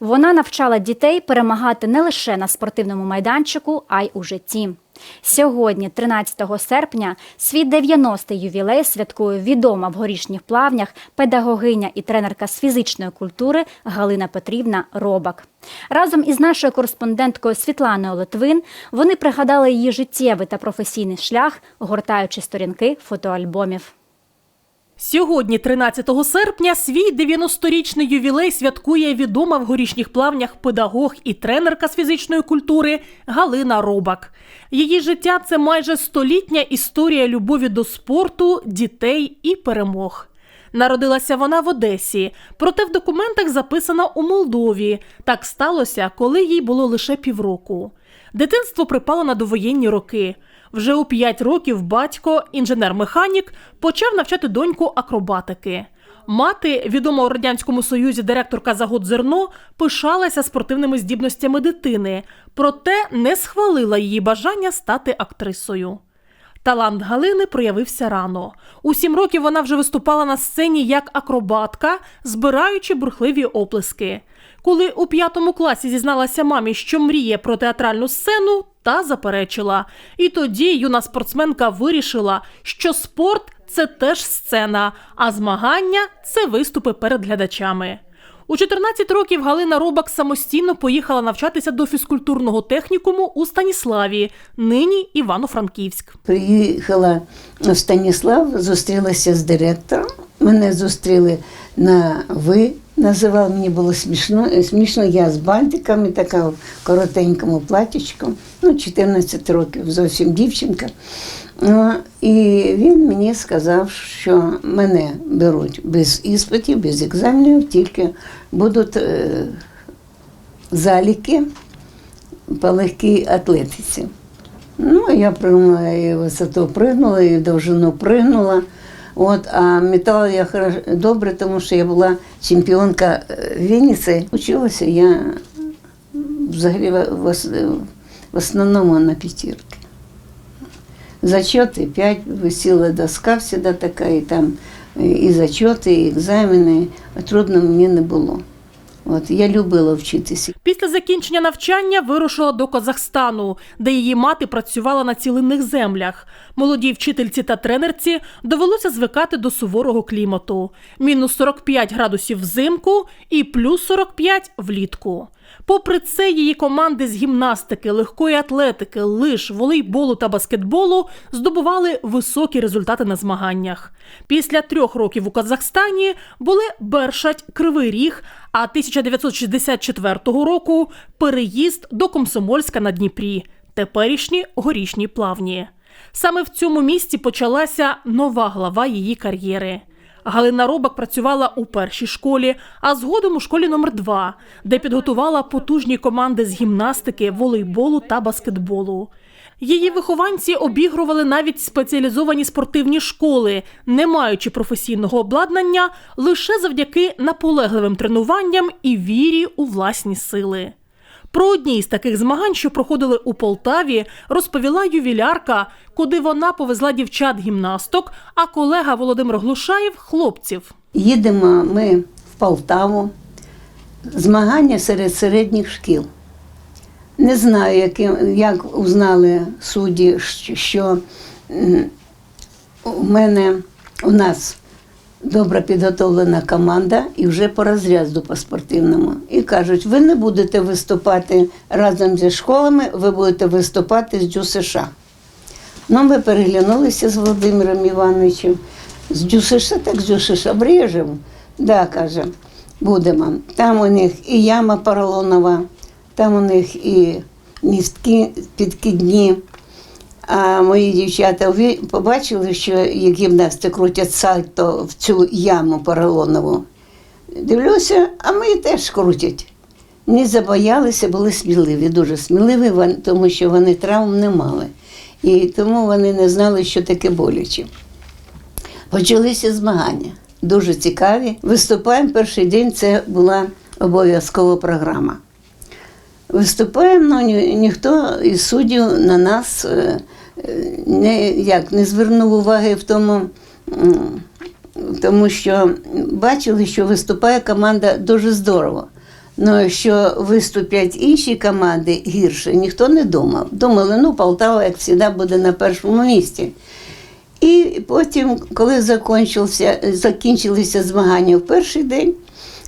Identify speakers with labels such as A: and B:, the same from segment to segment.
A: Вона навчала дітей перемагати не лише на спортивному майданчику, а й у житті. Сьогодні, 13 серпня, свій 90-й ювілей святкує відома в горішніх плавнях педагогиня і тренерка з фізичної культури Галина Петрівна Робак. Разом із нашою кореспонденткою Світланою Литвин вони пригадали її життєвий та професійний шлях, гортаючи сторінки фотоальбомів.
B: Сьогодні, 13 серпня, свій 90-річний ювілей святкує відома в горішніх плавнях педагог і тренерка з фізичної культури Галина Робак. Її життя це майже столітня історія любові до спорту, дітей і перемог. Народилася вона в Одесі, проте в документах записана у Молдові. Так сталося, коли їй було лише півроку. Дитинство припало на довоєнні роки. Вже у 5 років батько, інженер-механік, почав навчати доньку акробатики. Мати, відома у радянському союзі директорка загод зерно, пишалася спортивними здібностями дитини, проте не схвалила її бажання стати актрисою. Талант Галини проявився рано. У сім років вона вже виступала на сцені як акробатка, збираючи бурхливі оплески. Коли у п'ятому класі зізналася мамі, що мріє про театральну сцену, та заперечила. І тоді юна спортсменка вирішила, що спорт це теж сцена, а змагання це виступи перед глядачами. У 14 років Галина Робак самостійно поїхала навчатися до фізкультурного технікуму у Станіславі, нині Івано-Франківськ.
C: Приїхала в Станіслав, зустрілася з директором. Мене зустріли на ви. Називав мені було смішно. Смішно я з бантиками, така в коротенькому платічку, ну, 14 років, зовсім дівчинка. Ну, і він мені сказав, що мене беруть без іспитів, без екзаменів, тільки будуть е, заліки по легкій атлетиці. Ну, я пригнула і висоту пригнула, і довжину пригнула. От, а метал я добре, тому що я була чемпіонка е, Вінниці. Училася я взагалі в основному на п'ятірки. Зачети 5, висіла доска всегда така, і там і зачети, і екзамени. Трудно мені не було. От, я любила вчитися.
B: Після закінчення навчання вирушила до Казахстану, де її мати працювала на цілинних землях. Молодій вчительці та тренерці довелося звикати до суворого клімату: мінус 45 градусів взимку і плюс 45 влітку. Попри це, її команди з гімнастики, легкої атлетики, лиж, волейболу та баскетболу здобували високі результати на змаганнях. Після трьох років у Казахстані були Бершать, Кривий Ріг, а 1964 року переїзд до Комсомольська на Дніпрі, теперішні горішні плавні. Саме в цьому місці почалася нова глава її кар'єри. Галина Робак працювала у першій школі, а згодом у школі номер 2 де підготувала потужні команди з гімнастики, волейболу та баскетболу. Її вихованці обігрували навіть спеціалізовані спортивні школи, не маючи професійного обладнання, лише завдяки наполегливим тренуванням і вірі у власні сили. Про одні з таких змагань, що проходили у Полтаві, розповіла ювілярка, куди вона повезла дівчат-гімнасток, а колега Володимир Глушаєв хлопців.
C: Їдемо ми в Полтаву, змагання серед середніх шкіл. Не знаю, яким, як узнали судді, що у мене у нас добре підготовлена команда і вже по розряду по спортивному. І кажуть, ви не будете виступати разом зі школами, ви будете виступати з ДЮСШ. Ну, ми переглянулися з Володимиром Івановичем. З ДЮСШ, так з ДЮСШ обріжемо. Да, каже, будемо. Там у них і яма поролонова, там у них і містки підкидні. А мої дівчата побачили, що як гімнасти крутять сальто в цю яму поролонову. Дивлюся, а мої теж крутять. Не забоялися, були сміливі, дуже сміливі, тому що вони травм не мали. І тому вони не знали, що таке боляче. Почалися змагання. Дуже цікаві. Виступаємо перший день, це була обов'язкова програма. Виступаємо, ну ні, ніхто із суддів на нас е, не, як, не звернув уваги в тому, тому що бачили, що виступає команда дуже здорово. Ну, що виступлять інші команди гірше, ніхто не думав. Думали, ну Полтава, як завжди, буде на першому місці. І потім, коли закінчилися змагання в перший день,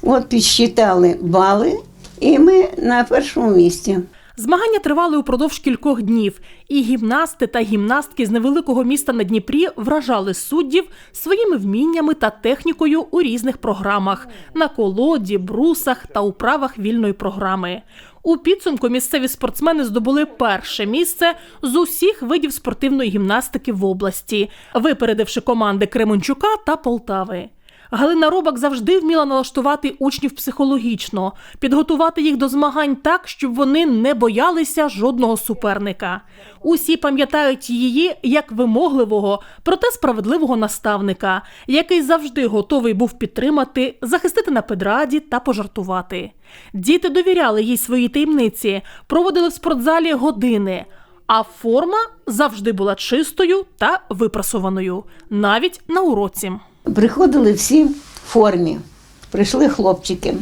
C: от підсчитали бали, і ми на першому місці.
B: Змагання тривали упродовж кількох днів, і гімнасти та гімнастки з невеликого міста на Дніпрі вражали суддів своїми вміннями та технікою у різних програмах на колоді, брусах та управах вільної програми. У підсумку місцеві спортсмени здобули перше місце з усіх видів спортивної гімнастики в області, випередивши команди Кременчука та Полтави. Галина Робак завжди вміла налаштувати учнів психологічно, підготувати їх до змагань так, щоб вони не боялися жодного суперника. Усі пам'ятають її як вимогливого, проте справедливого наставника, який завжди готовий був підтримати, захистити на педраді та пожартувати. Діти довіряли їй свої таємниці, проводили в спортзалі години. А форма завжди була чистою та випрасованою, навіть на уроці.
C: Приходили всі в формі. Прийшли хлопчики.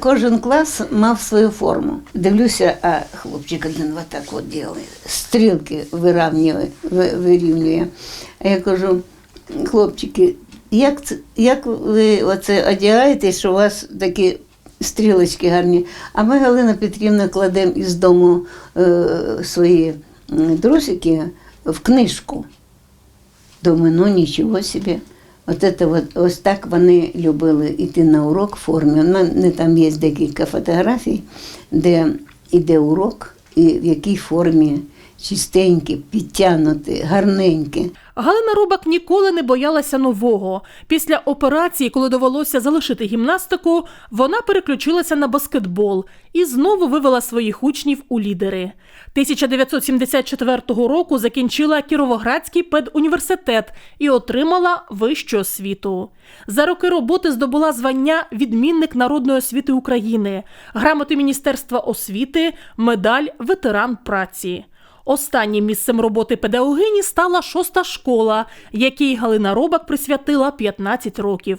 C: Кожен клас мав свою форму. Дивлюся, а хлопчик один вот так от робить, стрілки вирівнює, вирівнює. А я кажу, хлопчики, як, як ви оце одягаєтесь, що у вас такі стрілочки гарні? А ми, Галина Петрівна, кладемо із дому е, свої трусики в книжку. Думаю, ну нічого собі. От это от, ось так вони любили йти на урок в формі. У мене там є декілька фотографій, де йде урок і в якій формі чистенькі, підтягнуті, гарненькі.
B: Галина Рубак ніколи не боялася нового. Після операції, коли довелося залишити гімнастику, вона переключилася на баскетбол і знову вивела своїх учнів у лідери. 1974 року закінчила Кіровоградський педуніверситет і отримала вищу освіту. За роки роботи здобула звання відмінник народної освіти України, грамоти Міністерства освіти, медаль ветеран праці. Останнім місцем роботи педагогині стала шоста школа, якій Галина Робак присвятила 15 років.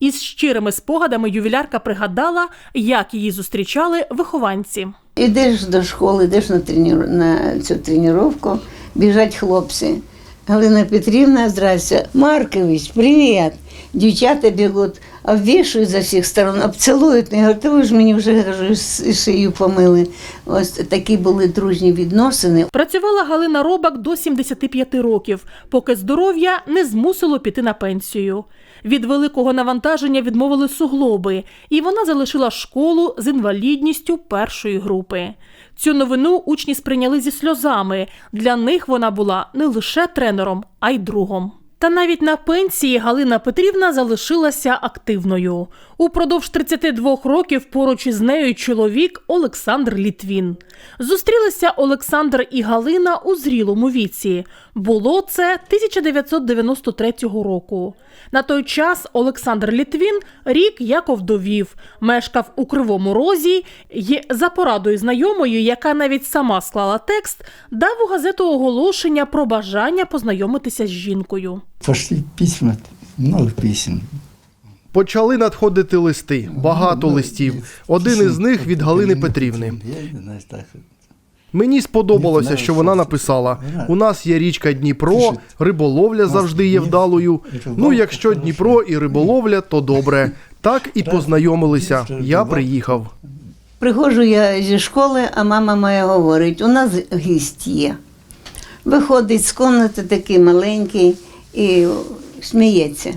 B: Із щирими спогадами ювілярка пригадала, як її зустрічали вихованці.
C: Ідеш до школи, йдеш на, тренір... на цю тренування, біжать хлопці. Галина Петрівна, здрасте. Маркович, привіт. Дівчата бігуть, обвішують за всіх сторон, обцілують. Я говорю, «Та ви ж мені вже кажу, шию помили. Ось такі були дружні відносини.
B: Працювала Галина Робак до 75 років, поки здоров'я не змусило піти на пенсію. Від великого навантаження відмовили суглоби, і вона залишила школу з інвалідністю першої групи. Цю новину учні сприйняли зі сльозами. Для них вона була не лише тренером, а й другом. Та навіть на пенсії Галина Петрівна залишилася активною. Упродовж 32 років поруч із нею чоловік Олександр Літвін. Зустрілися Олександр і Галина у зрілому віці. Було це 1993 року. На той час Олександр Літвін рік як овдовів, мешкав у Кривому Розі і за порадою знайомої, яка навіть сама склала текст, дав у газету оголошення про бажання познайомитися з жінкою.
D: Пошли письма, много писем.
E: Почали надходити листи, багато листів. Один із них від Галини Петрівни. Мені сподобалося, що вона написала: у нас є річка Дніпро, риболовля завжди є вдалою. Ну, якщо Дніпро і риболовля, то добре. Так і познайомилися. Я приїхав.
C: Приходжу я зі школи, а мама моя говорить, у нас гість є. Виходить з кімнати такий маленький і сміється.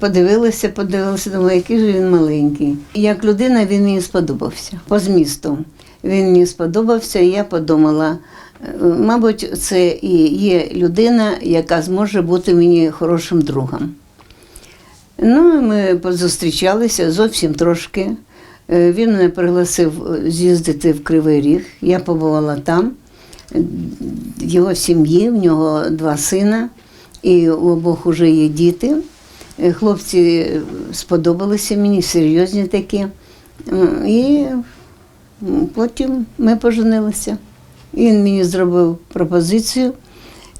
C: Подивилася, подивилася, думаю, який же він маленький. Як людина він мені сподобався по змісту. Він мені сподобався, і я подумала, е, мабуть, це і є людина, яка зможе бути мені хорошим другом. Ну, ми позустрічалися зовсім трошки. Е, Він мене пригласив е, з'їздити в Кривий Ріг. Я побувала там. Його сім'ї, в нього два сина, і у обох вже є діти. Е, Хлопці сподобалися мені, серйозні такі. І потім ми поженилися. Він мені зробив пропозицію.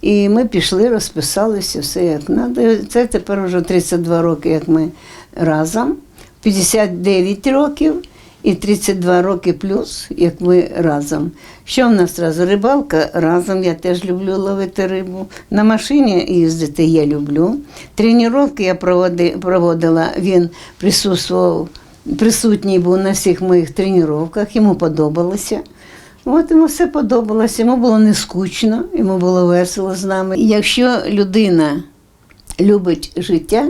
C: І ми пішли, розписалися, все як треба. Це тепер вже 32 роки, як ми разом. 59 років і 32 роки плюс, як ми разом. Що в нас разом? Рибалка разом, я теж люблю ловити рибу. На машині їздити я люблю. Тренування я проводила, він присутствував, присутній був на всіх моїх тренуваннях, йому подобалося. От йому все подобалося, йому було не скучно, йому було весело з нами. Якщо людина любить життя,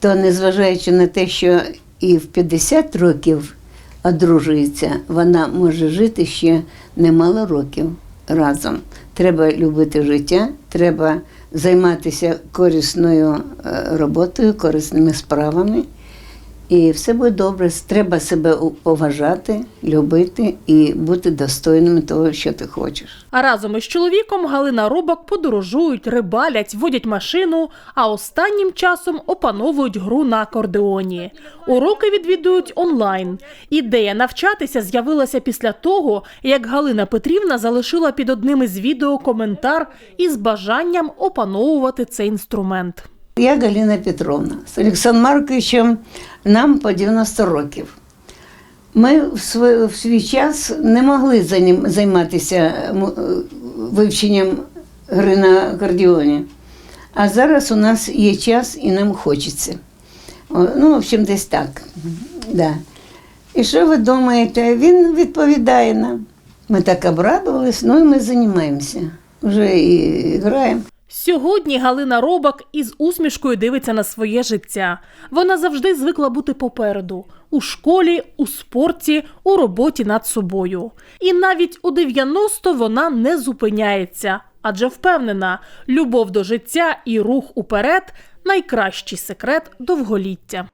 C: то незважаючи на те, що і в 50 років одружується, вона може жити ще немало років разом. Треба любити життя, треба займатися корисною е, роботою, корисними справами. І все буде добре. Треба себе поважати, любити і бути достойним того, що ти хочеш.
B: А разом із чоловіком Галина Робак подорожують, рибалять, водять машину, а останнім часом опановують гру на акордеоні. Уроки відвідують онлайн. Ідея навчатися з'явилася після того, як Галина Петрівна залишила під одним із відео коментар із бажанням опановувати цей інструмент.
C: Я Галина Петровна з Олександром Марковичем нам по 90 років. Ми в свій, в свій час не могли займатися е, вивченням гри на акордіоні. А зараз у нас є час і нам хочеться. Ну, в общем, десь так. Да. І що ви думаєте? Він відповідає нам. Ми так обрадувались, ну і ми займаємося. Вже і граємо.
B: Сьогодні Галина Робак із усмішкою дивиться на своє життя. Вона завжди звикла бути попереду у школі, у спорті, у роботі над собою. І навіть у 90 вона не зупиняється, адже впевнена, любов до життя і рух уперед найкращий секрет довголіття.